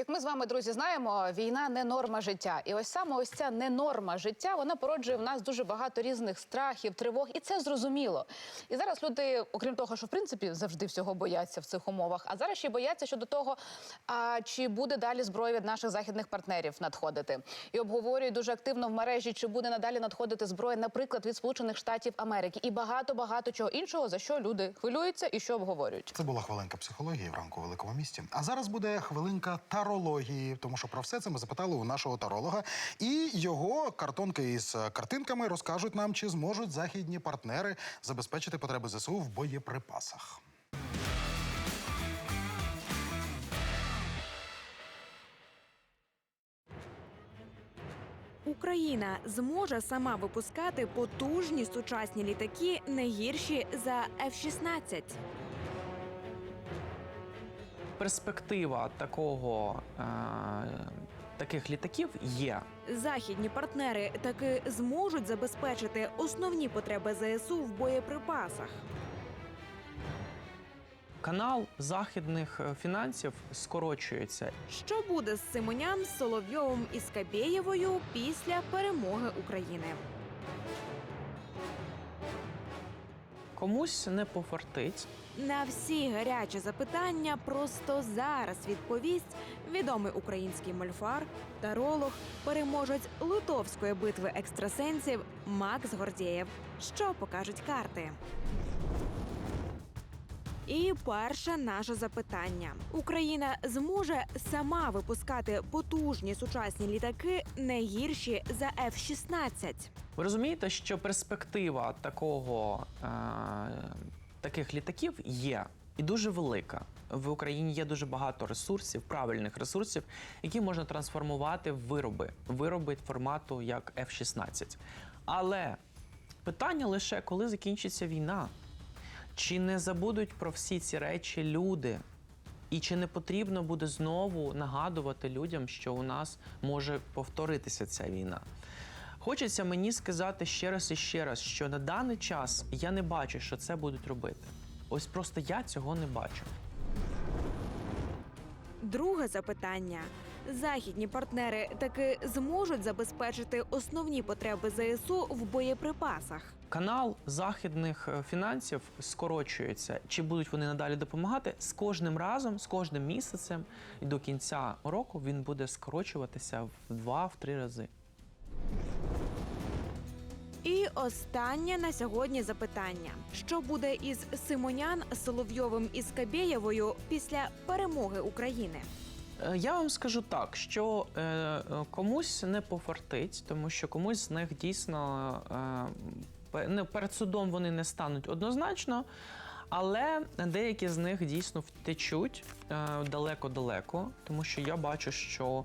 Як ми з вами, друзі, знаємо, війна не норма життя. І ось саме ось ця не норма життя, вона породжує в нас дуже багато різних страхів, тривог, і це зрозуміло. І зараз люди, окрім того, що в принципі завжди всього бояться в цих умовах, а зараз ще бояться щодо того, а чи буде далі зброя від наших західних партнерів надходити. І обговорюють дуже активно в мережі, чи буде надалі надходити зброя, наприклад, від Сполучених Штатів Америки, і багато багато чого іншого, за що люди хвилюються і що обговорюють. Це була хвилинка психології в ранку великому місті. А зараз буде хвилинка тарології, тому що про все це ми запитали у нашого таролога. І його картонки із е, картинками розкажуть нам, чи зможуть західні партнери забезпечити потреби ЗСУ в боєприпасах. Україна зможе сама випускати потужні сучасні літаки не гірші за F-16. Перспектива такого, е, таких літаків є. Західні партнери таки зможуть забезпечити основні потреби ЗСУ в боєприпасах. Канал західних е, фінансів скорочується. Що буде з Симонян, Соловйовим і Скабєєвою після перемоги України? Комусь не пофартить. На всі гарячі запитання просто зараз відповість відомий український мольфар, таролог, переможець литовської битви екстрасенсів Макс Гордєєв. Що покажуть карти? І перше наше запитання: Україна зможе сама випускати потужні сучасні літаки не гірші за F-16? Ви розумієте, що перспектива такого, е, таких літаків є і дуже велика. В Україні є дуже багато ресурсів, правильних ресурсів, які можна трансформувати в вироби, вироби формату як F-16. Але питання лише коли закінчиться війна. Чи не забудуть про всі ці речі люди? І чи не потрібно буде знову нагадувати людям, що у нас може повторитися ця війна? Хочеться мені сказати ще раз і ще раз, що на даний час я не бачу, що це будуть робити. Ось просто я цього не бачу. Друге запитання: західні партнери таки зможуть забезпечити основні потреби ЗСУ в боєприпасах. Канал західних е, фінансів скорочується. Чи будуть вони надалі допомагати з кожним разом, з кожним місяцем і до кінця року він буде скорочуватися в два-три рази. І останнє на сьогодні запитання: що буде із Симонян, Соловйовим і Скабєєвою після перемоги України? Е, Я вам скажу так, що е, комусь не пофартить, тому що комусь з них дійсно е, не, перед судом вони не стануть однозначно, але деякі з них дійсно втечуть далеко-далеко, тому що я бачу, що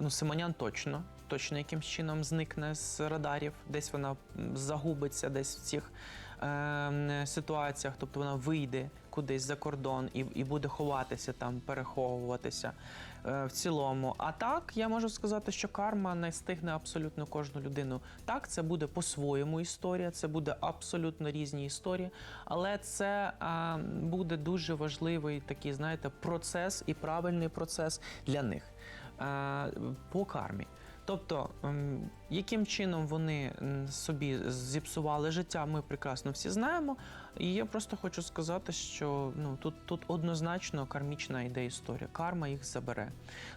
ну, Симонян точно. Точно якимсь чином зникне з радарів, десь вона загубиться десь в цих е, ситуаціях, тобто вона вийде кудись за кордон і, і буде ховатися там, переховуватися е, в цілому. А так я можу сказати, що карма не стигне абсолютно кожну людину. Так, це буде по-своєму історія, це буде абсолютно різні історії, але це е, буде дуже важливий такий, знаєте, процес і правильний процес для них е, по кармі. Тобто, ем, яким чином вони собі зіпсували життя, ми прекрасно всі знаємо. І я просто хочу сказати, що ну тут, тут однозначно кармічна йде історія. Карма їх забере.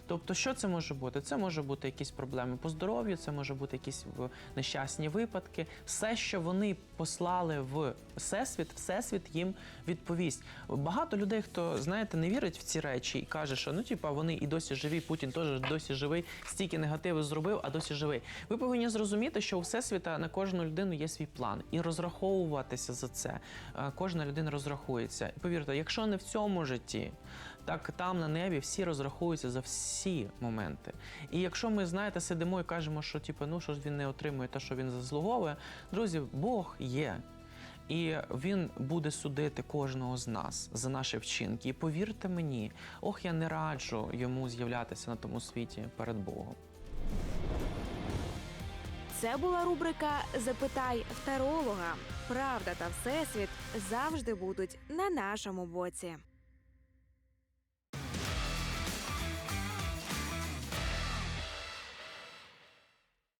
Тобто, що це може бути? Це може бути якісь проблеми по здоров'ю, це може бути якісь нещасні випадки. Все, що вони послали в всесвіт, всесвіт їм відповість. Багато людей, хто знаєте, не вірить в ці речі і каже, що ну типа вони і досі живі, Путін теж досі живий, стільки негативу зробив, а досі живий. Ви повинні зрозуміти, що у всесвіта на кожну людину є свій план і розраховуватися за це. Е, Кожна людина розрахується. І повірте, якщо не в цьому житті, так там на небі всі розрахуються за всі моменти. І якщо ми знаєте, сидимо і кажемо, що типу, ну що ж він не отримує те, що він заслуговує, друзі, Бог є. І він буде судити кожного з нас за наші вчинки. І повірте мені, ох, я не раджу йому з'являтися на тому світі перед Богом. Це була рубрика Запитай таролога. Правда та всесвіт завжди будуть на нашому боці.